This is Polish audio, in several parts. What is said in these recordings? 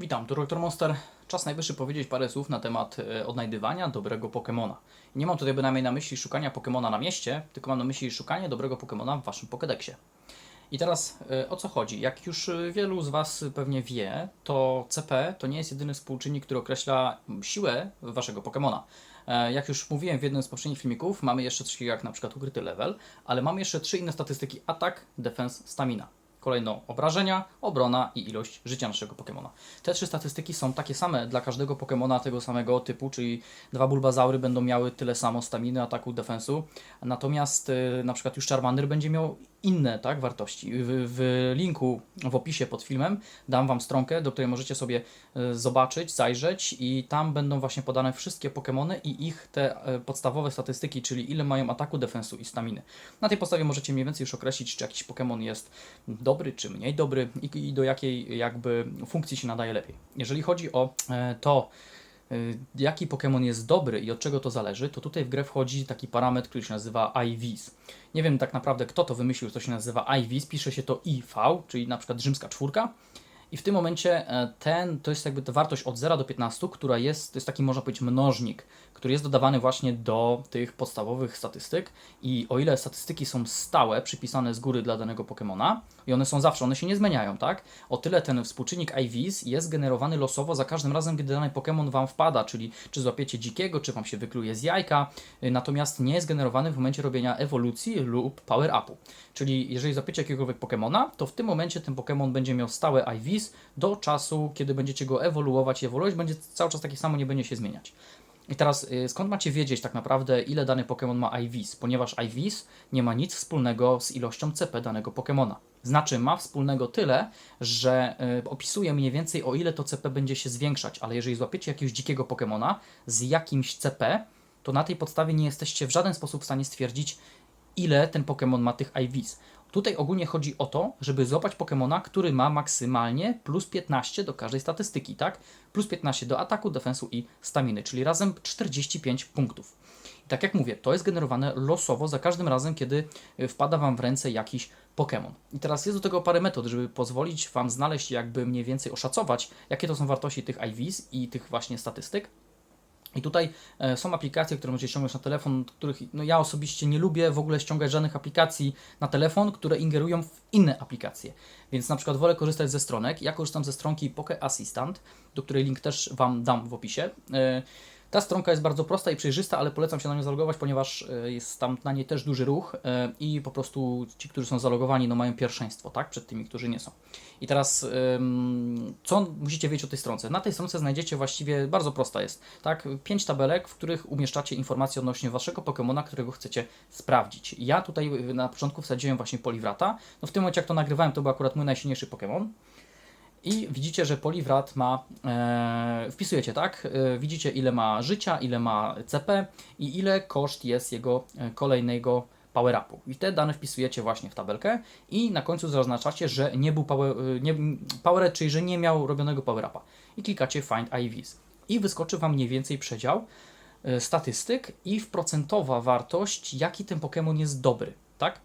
Witam, tu Dr. Monster. Czas najwyższy powiedzieć parę słów na temat e, odnajdywania dobrego Pokemona. Nie mam tutaj bynajmniej na myśli szukania Pokemona na mieście, tylko mam na myśli szukanie dobrego Pokemona w Waszym Pokédexie. I teraz e, o co chodzi? Jak już e, wielu z Was pewnie wie, to CP to nie jest jedyny współczynnik, który określa siłę Waszego Pokemona. Jak już mówiłem w jednym z poprzednich filmików, mamy jeszcze takiego jak na przykład ukryty level, ale mamy jeszcze trzy inne statystyki: atak, defense, stamina. Kolejno obrażenia, obrona i ilość życia naszego Pokemona. Te trzy statystyki są takie same dla każdego Pokemona tego samego typu, czyli dwa Bulbazaury będą miały tyle samo staminy, ataku, defensu, natomiast y, na przykład już Charmander będzie miał inne tak, wartości. W, w linku w opisie pod filmem dam Wam stronkę, do której możecie sobie y, zobaczyć, zajrzeć i tam będą właśnie podane wszystkie Pokemony i ich te y, podstawowe statystyki, czyli ile mają ataku, defensu i staminy. Na tej podstawie możecie mniej więcej już określić, czy jakiś Pokémon jest dobry, czy mniej dobry i, i do jakiej jakby funkcji się nadaje lepiej. Jeżeli chodzi o e, to, e, jaki Pokémon jest dobry i od czego to zależy, to tutaj w grę wchodzi taki parametr, który się nazywa IVs. Nie wiem tak naprawdę, kto to wymyślił, to się nazywa IVs, pisze się to IV, czyli na przykład rzymska czwórka. I w tym momencie e, ten, to jest jakby ta wartość od 0 do 15, która jest, to jest taki można powiedzieć mnożnik, który jest dodawany właśnie do tych podstawowych statystyk i o ile statystyki są stałe, przypisane z góry dla danego Pokemona i one są zawsze, one się nie zmieniają, tak? O tyle ten współczynnik IVs jest generowany losowo za każdym razem, gdy dany Pokemon Wam wpada, czyli czy złapiecie dzikiego, czy Wam się wykluje z jajka, y, natomiast nie jest generowany w momencie robienia ewolucji lub power upu. Czyli jeżeli złapiecie jakiegokolwiek Pokemona, to w tym momencie ten Pokemon będzie miał stałe IVs do czasu, kiedy będziecie go ewoluować i ewoluować, będzie cały czas taki samo, nie będzie się zmieniać. I teraz y, skąd macie wiedzieć tak naprawdę, ile dany Pokémon ma IVs? Ponieważ IVs nie ma nic wspólnego z ilością CP danego Pokémona. Znaczy, ma wspólnego tyle, że y, opisuje mniej więcej o ile to CP będzie się zwiększać, ale jeżeli złapiecie jakiegoś dzikiego Pokémona z jakimś CP, to na tej podstawie nie jesteście w żaden sposób w stanie stwierdzić, ile ten Pokémon ma tych IVs. Tutaj ogólnie chodzi o to, żeby złapać Pokemona, który ma maksymalnie plus 15 do każdej statystyki, tak? Plus 15 do ataku, defensu i staminy, czyli razem 45 punktów. I tak jak mówię, to jest generowane losowo za każdym razem, kiedy y, wpada Wam w ręce jakiś Pokémon. I teraz jest do tego parę metod, żeby pozwolić Wam znaleźć, jakby mniej więcej oszacować, jakie to są wartości tych IVs i tych właśnie statystyk. I tutaj e, są aplikacje, które możecie ściągnąć na telefon, których no, ja osobiście nie lubię w ogóle ściągać żadnych aplikacji na telefon, które ingerują w inne aplikacje. Więc na przykład wolę korzystać ze stronek. Ja korzystam ze stronki Poke Assistant, do której link też Wam dam w opisie. E, ta stronka jest bardzo prosta i przejrzysta, ale polecam się na nią zalogować, ponieważ e, jest tam na niej też duży ruch e, i po prostu ci, którzy są zalogowani, no mają pierwszeństwo, tak, przed tymi, którzy nie są. I teraz, co musicie wiedzieć o tej stronce? Na tej stronce znajdziecie właściwie, bardzo prosta jest, tak, pięć tabelek, w których umieszczacie informacje odnośnie waszego Pokemona, którego chcecie sprawdzić. Ja tutaj y, na początku wsadziłem właśnie Poliwrata, no w tym momencie jak to nagrywałem, to był akurat mój najsilniejszy Pokemon. I widzicie, że Poliwrat ma, e, wpisujecie tak, e, widzicie ile ma życia, ile ma CP i ile koszt jest jego e, kolejnego power upu. I te dane wpisujecie właśnie w tabelkę i na końcu zaznaczacie, że nie był power, e, nie, power czyli że nie miał robionego power upa. I klikacie find IVs. I wyskoczy Wam mniej więcej przedział e, statystyk i w procentowa wartość, jaki ten Pokémon jest dobry, tak?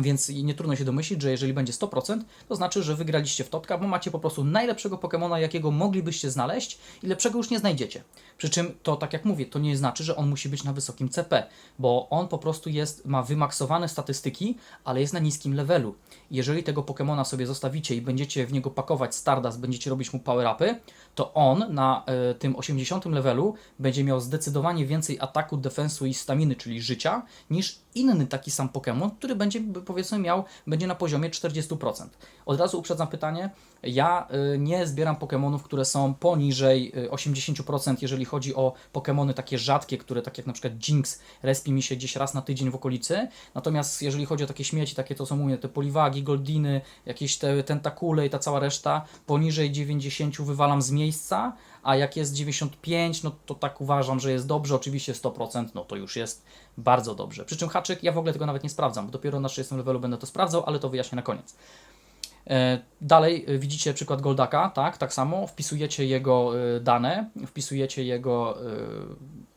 Więc nie trudno się domyślić, że jeżeli będzie 100%, to znaczy, że wygraliście w topka, bo macie po prostu najlepszego Pokemona, jakiego moglibyście znaleźć i lepszego już nie znajdziecie. Przy czym to, tak jak mówię, to nie znaczy, że on musi być na wysokim CP, bo on po prostu jest, ma wymaksowane statystyki, ale jest na niskim levelu. Jeżeli tego Pokemona sobie zostawicie i będziecie w niego pakować Stardust, będziecie robić mu power-upy, to on na e, tym 80 levelu będzie miał zdecydowanie więcej ataku, defensu i staminy, czyli życia, niż inny taki sam Pokémon, który będzie, powiedzmy, miał, będzie na poziomie 40%. Od razu uprzedzam pytanie, ja y, nie zbieram Pokémonów, które są poniżej y, 80%, jeżeli chodzi o Pokémony takie rzadkie, które tak jak na przykład Jinx respi mi się gdzieś raz na tydzień w okolicy. Natomiast jeżeli chodzi o takie śmieci, takie to co mówię, te poliwagi, goldiny, jakieś te tentakule i ta cała reszta, poniżej 90 wywalam z miejsca, a jak jest 95, no to tak uważam, że jest dobrze, oczywiście 100%, no to już jest bardzo dobrze. Przy czym haczyk, ja w ogóle tego nawet nie sprawdzam, bo dopiero na 30 levelu będę to sprawdzał, ale to wyjaśnię na koniec. E, Dalej e, widzicie przykład Goldaka, tak, tak samo, wpisujecie jego e, dane, wpisujecie jego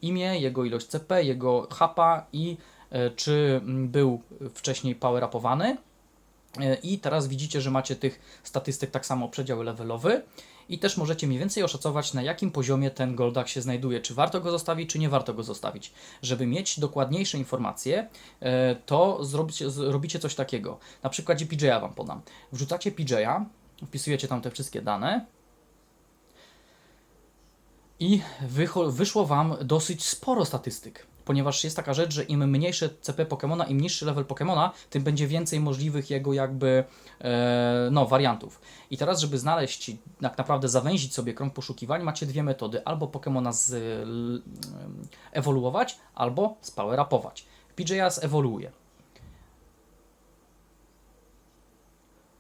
imię, jego ilość CP, jego hapa i czy był wcześniej power-upowany. I teraz widzicie, że macie tych statystyk tak samo przedział levelowy i też możecie mniej więcej oszacować, na jakim poziomie ten Goldak się znajduje. Czy warto go zostawić, czy nie warto go zostawić. Żeby mieć dokładniejsze informacje, e, to zrobicie, zrobicie coś takiego. Na przykładzie PJ'a Wam podam. Wrzucacie PJ'a, wpisujecie tam te wszystkie dane i wyszło Wam dosyć sporo statystyk. Ponieważ jest taka rzecz, że im mniejsze CP Pokemona, im niższy level Pokemona, tym będzie więcej możliwych jego jakby e, no, wariantów. I teraz, żeby znaleźć, tak naprawdę zawęzić sobie krąg poszukiwań, macie dwie metody. Albo Pokemona z, ewoluować, albo spower upować. PJ'a zewoluuje.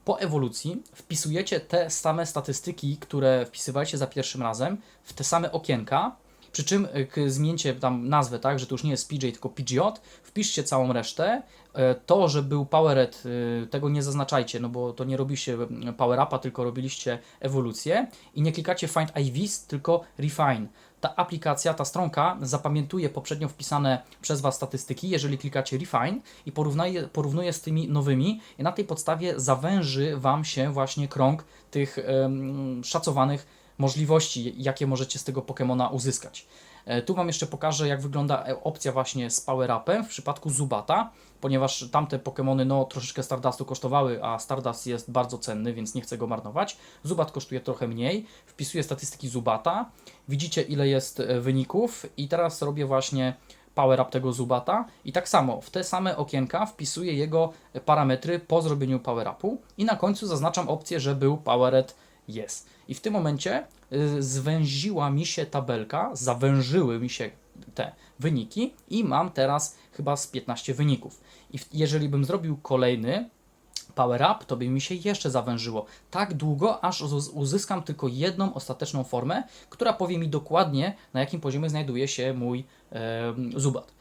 Po ewolucji wpisujecie te same statystyki, które wpisywaliście za pierwszym razem, w te same okienka, przy czym k- zmieńcie tam nazwę, tak, że to już nie jest PJ, tylko PGOT, wpiszcie całą resztę. E, To, że był Powered, y, tego nie zaznaczajcie, no bo to nie robiliście Power Upa, tylko robiliście ewolucję i nie klikacie Find IVs, tylko Refine. Ta aplikacja, ta stronka zapamiętuje poprzednio wpisane przez Was statystyki, jeżeli klikacie Refine i porównuje, porównuje z tymi nowymi i na tej podstawie zawęży Wam się właśnie krąg tych em, szacowanych możliwości, jakie możecie z tego Pokemona uzyskać. E, Tu Wam jeszcze pokażę, jak wygląda e, opcja właśnie z Power Upem w przypadku Zubata, ponieważ tamte Pokemony no, troszeczkę Stardustu kosztowały, a Stardust jest bardzo cenny, więc nie chcę go marnować. Zubat kosztuje trochę mniej. Wpisuję statystyki Zubata, widzicie ile jest e, wyników i teraz robię właśnie Power Up tego Zubata i tak samo w te same okienka wpisuję jego parametry po zrobieniu Power Upu i na końcu zaznaczam opcję, że był Powered Yes. I w tym momencie y, zwęziła mi się tabelka, zawężyły mi się te wyniki i mam teraz chyba z 15 wyników. I jeżeli bym zrobił kolejny power up, to by mi się jeszcze zawężyło. Tak długo, aż uz- uzyskam tylko jedną ostateczną formę, która powie mi dokładnie, na jakim poziomie znajduje się mój em, zubat.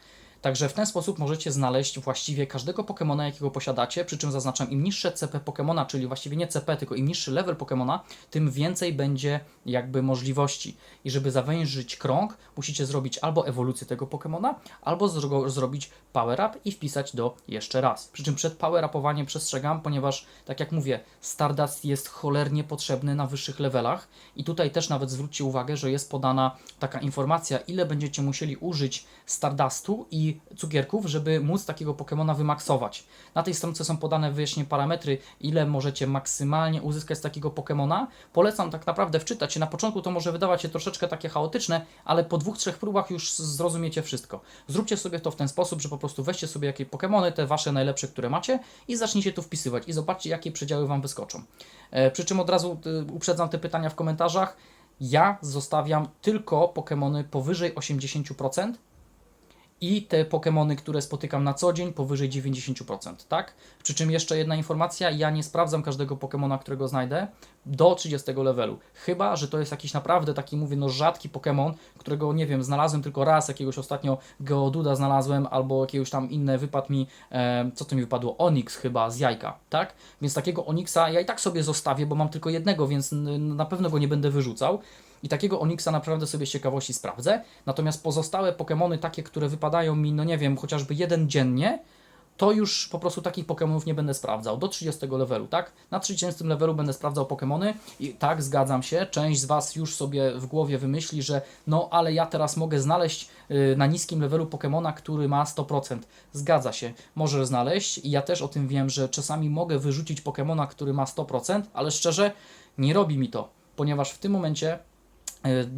Także w ten sposób możecie znaleźć właściwie każdego Pokemona, jakiego posiadacie, przy czym zaznaczam, im niższe CP Pokemona, czyli właściwie nie CP, tylko im niższy level Pokemona, tym więcej będzie jakby możliwości. I żeby zawężyć krąg, musicie zrobić albo ewolucję tego Pokemona, albo zro zrobić Power Up i wpisać do jeszcze raz. Przy czym przed Power Upowaniem przestrzegam, ponieważ, tak jak mówię, Stardust jest cholernie potrzebny na wyższych levelach i tutaj też nawet zwróćcie uwagę, że jest podana taka informacja, ile będziecie musieli użyć Stardustu i cukierków, żeby móc takiego Pokemona wymaksować. Na tej stronce są podane wyjaśnienie parametry, ile możecie maksymalnie uzyskać z takiego Pokemona. Polecam tak naprawdę wczytać się. Na początku to może wydawać się troszeczkę takie chaotyczne, ale po dwóch, trzech próbach już zrozumiecie wszystko. Zróbcie sobie to w ten sposób, że po prostu weźcie sobie jakie Pokemony, te wasze najlepsze, które macie i zacznijcie tu wpisywać i zobaczcie, jakie przedziały Wam wyskoczą. E, przy czym od razu y, uprzedzam te pytania w komentarzach. Ja zostawiam tylko Pokemony powyżej 80%, i te Pokémony, które spotykam na co dzień, powyżej 90%, tak? Przy czym jeszcze jedna informacja, ja nie sprawdzam każdego Pokémona, którego znajdę do 30 levelu. Chyba, że to jest jakiś naprawdę taki, mówię, no rzadki Pokémon, którego, nie wiem, znalazłem tylko raz, jakiegoś ostatnio Geoduda znalazłem, albo jakiegoś tam inne wypadł mi, e, co to mi wypadło, Onix chyba z jajka, tak? Więc takiego Onixa ja i tak sobie zostawię, bo mam tylko jednego, więc na pewno go nie będę wyrzucał. I takiego Onixa naprawdę sobie z ciekawości sprawdzę. Natomiast pozostałe Pokémony, takie, które wypadają mi, no nie wiem, chociażby jeden dziennie, to już po prostu takich Pokémonów nie będę sprawdzał. Do 30 levelu, tak? Na 30 levelu będę sprawdzał Pokémony i tak, zgadzam się. Część z Was już sobie w głowie wymyśli, że no ale ja teraz mogę znaleźć y, na niskim levelu Pokémona, który ma 100%. Zgadza się, możesz znaleźć i ja też o tym wiem, że czasami mogę wyrzucić Pokémona, który ma 100%, ale szczerze nie robi mi to, ponieważ w tym momencie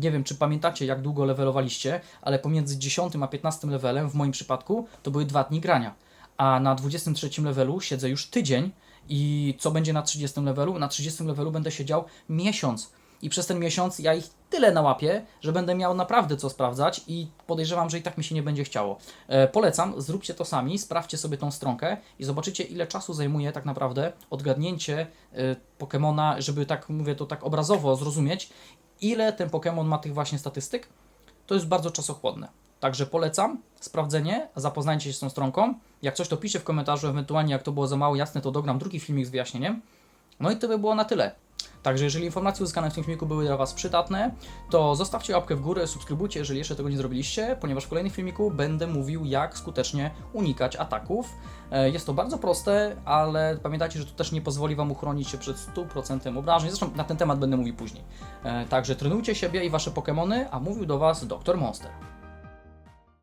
Nie wiem, czy pamiętacie, jak długo levelowaliście, ale pomiędzy 10 a 15 levelem, w moim przypadku, to były dwa dni grania. A na 23 levelu siedzę już tydzień i co będzie na 30 levelu? Na 30 levelu będę siedział miesiąc. I przez ten miesiąc ja ich tyle nałapię, że będę miał naprawdę co sprawdzać i podejrzewam, że i tak mi się nie będzie chciało. E, polecam, zróbcie to sami, sprawdźcie sobie tą stronkę i zobaczycie, ile czasu zajmuje tak naprawdę odgadnięcie e, Pokemona, żeby tak mówię to tak obrazowo zrozumieć, ile ten Pokémon ma tych właśnie statystyk, to jest bardzo czasochłonne. Także polecam sprawdzenie, zapoznajcie się z tą stronką. Jak coś to piszcie w komentarzu, ewentualnie jak to było za mało jasne, to dogram drugi filmik z wyjaśnieniem. No i to by było na tyle. Także jeżeli informacje uzyskane w tym filmiku były dla Was przydatne, to zostawcie łapkę w górę, subskrybujcie, jeżeli jeszcze tego nie zrobiliście, ponieważ w kolejnym filmiku będę mówił, jak skutecznie unikać ataków. E, Jest to bardzo proste, ale pamiętajcie, że to też nie pozwoli Wam uchronić się przed 100% obrażeń. Zresztą na ten temat będę mówił później. E, Także trenujcie siebie i Wasze Pokémony, a mówił do Was Dr. Monster.